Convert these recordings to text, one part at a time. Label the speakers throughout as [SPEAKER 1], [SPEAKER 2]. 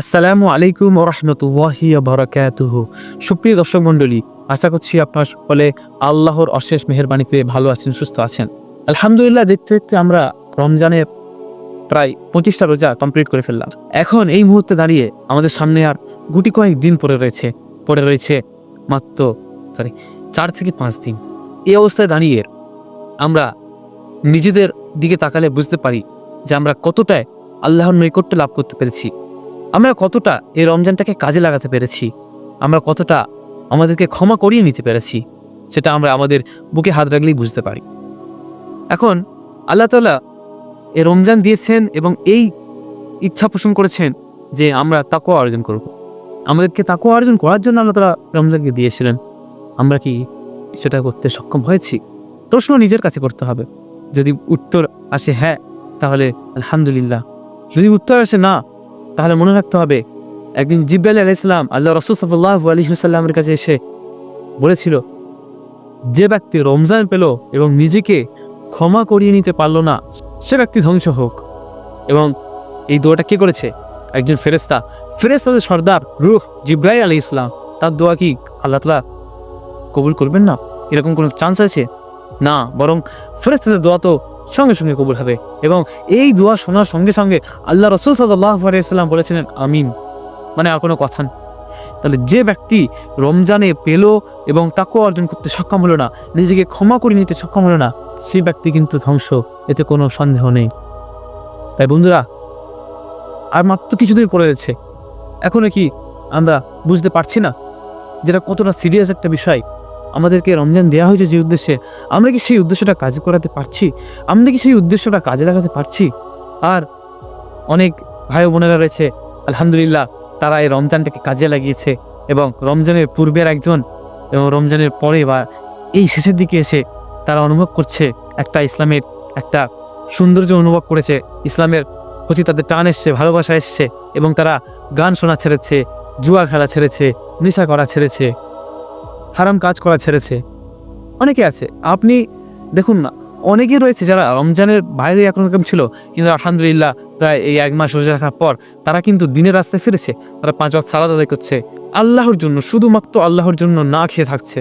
[SPEAKER 1] আসসালামু আলাইকুম রহমতুল্লাহি বরকাতুহ। সুপ্রিয় দর্শক মণ্ডলী, আশা করছি আপনার সকলে আল্লাহর অশেষ মেহরবানিতে ভালো আছেন, সুস্থ আছেন। আলহামদুলিল্লাহ, দেখতে দেখতে আমরা রমজানে প্রায় পঁচিশটা রোজা কমপ্লিট করে ফেললাম। এখন এই মুহূর্তে দাঁড়িয়ে আমাদের সামনে আর গুটি কয়েক দিন পরে রয়েছে পরে রয়েছে মাত্র সরি চার থেকে পাঁচ দিন। এই অবস্থায় দাঁড়িয়ে আমরা নিজেদের দিকে তাকালে বুঝতে পারি যে আমরা কতটায় আল্লাহর নৈকট্য লাভ করতে পেরেছি। আমরা কতটা এই রমজানটাকে কাজে লাগাতে পেরেছি? আমরা কতটা আমাদেরকে ক্ষমা করিয়ে নিতে পেরেছি? সেটা আমরা আমাদের বুকে হাত রাখলেই বুঝতে পারি। এখন আল্লাহ তালা এই রমজান দিয়েছেন এবং এই ইচ্ছা পোষণ করেছেন যে আমরা তাকও অর্জন করব। আমাদেরকে তাকও অর্জন করার জন্য আল্লাহ তালা রমজানকে দিয়েছিলেন। আমরা কি সেটা করতে সক্ষম হয়েছি? প্রশ্ন নিজের কাছে করতে হবে। যদি উত্তর আসে হ্যাঁ তাহলে আলহামদুলিল্লাহ। যদি উত্তর আসে না তাহলে মনে রাখতে হবে, একদিন জিব্রাইল আলাহ ইসলাম আল্লাহ রসুল সাল্লাহ আলী সাল্লামের কাছে এসে বলেছিল, যে ব্যক্তি রমজান পেল এবং নিজেকে ক্ষমা করিয়ে নিতে পারল না, সে ব্যক্তি ধ্বংস হোক। এবং এই দোয়াটা কে করেছে? একজন ফেরেস্তা ফেরেস্তাদের সর্দার রুহ জিব্রাইল আলী ইসলাম তার দোয়া কি আল্লাহ তালা কবুল করবেন না? এরকম কোনো চান্স আছে? না, বরং ফেরেস্তাদের দোয়া তো সঙ্গে সঙ্গে কবুল হবে। এবং এই দোয়া শোনার সঙ্গে সঙ্গে আল্লাহ রসুল সাল্লাহ আলিয়াল্লাম বলেছিলেন, আমিন। মানে আর কোনো কথা নেই তাহলে যে ব্যক্তি রমজানে পেল এবং তাকেও অর্জন করতে সক্ষম হলো না, নিজেকে ক্ষমা করে নিতে সক্ষম হলো না, সেই ব্যক্তি কিন্তু ধ্বংস, এতে কোনো সন্দেহ নেই। তাই বন্ধুরা, আর মাত্র কিছুদিন পড়ে যাচ্ছে এখনও কি আমরা বুঝতে পারছি না? যেটা কতটা সিরিয়াস একটা বিষয় আমাদেরকে রমজান দেওয়া হয়েছে যে উদ্দেশ্যে, আমরা কি সেই উদ্দেশ্যটা কাজে করাতে পারছি? আমরা কি সেই উদ্দেশ্যটা কাজে লাগাতে পারছি? আর অনেক ভাই বোনেরা রয়েছে, আলহামদুলিল্লাহ, তারা এই রমজানটাকে কাজে লাগিয়েছে এবং রমজানের পূর্বের একজন এবং রমজানের পরে বা এই শেষের দিকে এসে তারা অনুভব করছে একটা ইসলামের একটা সৌন্দর্য অনুভব করেছে, ইসলামের প্রতি তাদের টান এসছে, ভালোবাসা এসছে এবং তারা গান শোনা ছেড়েছে, জুয়া খেলা ছেড়েছে, নেশা করা ছেড়েছে। হারাম কাজ করা ছেড়েছে। অনেকে আছে। আপনি দেখুন না, অনেকে রয়েছে যারা রমজানের বাইরে একরকম ছিল, কিন্তু আলহামদুলিল্লাহ প্রায় এই এক মাস রোজা রাখার পর তারা কিন্তু দিনের রাস্তায় ফিরেছে। তারা পাঁচ ওয়াক্ত সালাদ আদায় করছে। আল্লাহর জন্য, শুধুমাত্র আল্লাহর জন্য না খেয়ে থাকছে।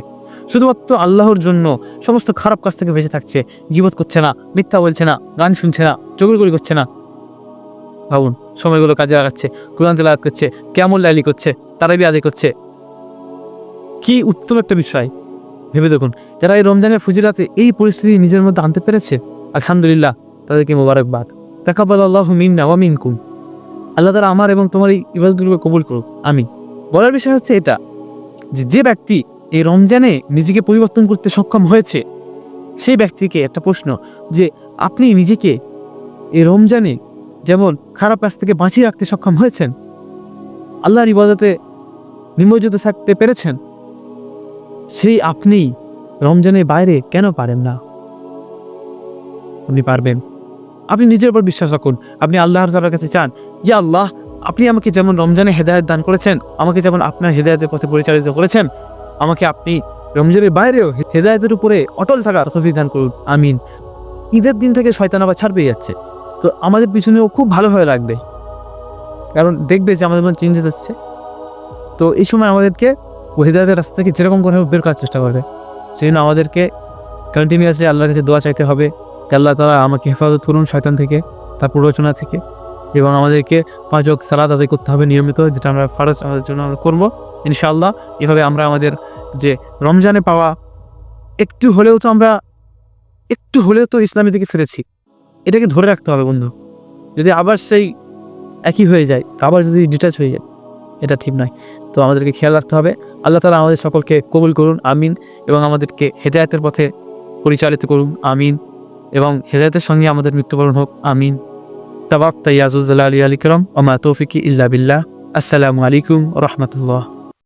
[SPEAKER 1] শুধুমাত্র আল্লাহর জন্য সমস্ত খারাপ কাজ থেকে বেঁচে থাকছে। গিবত করছে না, মিথ্যা বলছে না, গান শুনছে না চগুলগুলি করছে না। ভাবুন, সময়গুলো কাজে লাগাচ্ছে, কোরআন তেলাওয়াত করছে কেমন লাইলি করছে, তারাবি আদায় করছে। কি উত্তম একটা বিষয়? ভেবে দেখুন, যারা এই রমজানের ফুজিরাতে এই পরিস্থিতি নিজের মধ্যে আনতে পেরেছে, আলহামদুলিল্লাহ, তাদেরকে মোবারকবাদ। তাকাবাল আল্লাহ মিন্না ওয়া মিনকুম। আল্লাহ তারা আমার এবং তোমার এই ইবাদতগুলোকে কবুল করুক। আমি বলার বিষয় হচ্ছে এটা, যে যে ব্যক্তি এই রমজানে নিজেকে পরিবর্তন করতে সক্ষম হয়েছে, সেই ব্যক্তিকে একটা প্রশ্ন, যে আপনি নিজেকে এই রমজানে যেমন খারাপ কাজ থেকে বাঁচিয়ে রাখতে সক্ষম হয়েছেন, আল্লাহর ইবাদতে নিমজ্জিত থাকতে পেরেছেন সেই আপনি রমজানের বাইরে কেন পারেন না? আপনি পারবেন। আপনি নিজের উপর বিশ্বাস রাখুন। আপনি আল্লাহর তালার কাছে চান, ইয়া আল্লাহ, আপনি আমাকে যেমন রমজানে হেদায়ত দান করেছেন, আমাকে যেমন আপনার হেদায়তের পথে পরিচালিত করেছেন, আমাকে আপনি রমজানের বাইরেও হেদায়তের উপরে অটল থাকার দান করুন। আমিন। ঈদের দিন থেকে শয়তান আবার ছাড় পেয়ে যাচ্ছে। তো আমাদের পিছনেও খুব ভালোভাবে লাগবে। কারণ দেখবে যে আমাদের মধ্যে চেঞ্জেস আসছে। তো এই সময় আমাদেরকে ও রাস্তা থেকে যেরকম করে হোক বের করার চেষ্টা করবে, সেই জন্য আমাদেরকে কন্টিনিউয়াসলি আল্লাহর কাছে দোয়া চাইতে হবে আল্লাহ তালা আমাকে হেফাজত করুন শয়তান থেকে, তার প্ররোচনা থেকে এবং আমাদেরকে পাঁচ অক সালাদ আদায় করতে হবে নিয়মিত, যেটা আমরা ফারজ আমাদের জন্য করব। ইনশাআল্লাহ এভাবে আমরা আমাদের যে রমজানে পাওয়া একটু হলেও তো আমরা, একটু হলেও তো ইসলামী থেকে ফিরেছি। এটাকে ধরে রাখতে হবে বন্ধু। যদি আবার সেই একই হয়ে যায়, আবার যদি ডিটাচ হয়ে যায় এটা ঠিক নয়। তো আমাদেরকে খেয়াল রাখতে হবে। আল্লাহ তালা আমাদের সকলকে কবুল করুন, আমিন, এবং আমাদেরকে হেদায়তের পথে পরিচালিত করুন, আমিন, এবং হেদায়তের সঙ্গে আমাদের মৃত্যুবরণ হোক, আমিন। তাবাক তাইয়াজুজ্জাল্লাহ আলী আলিকরম ওমা তৌফিকি ইল্লা বিল্লাহ। আসসালামু আলাইকুম রহমতুল্লাহ।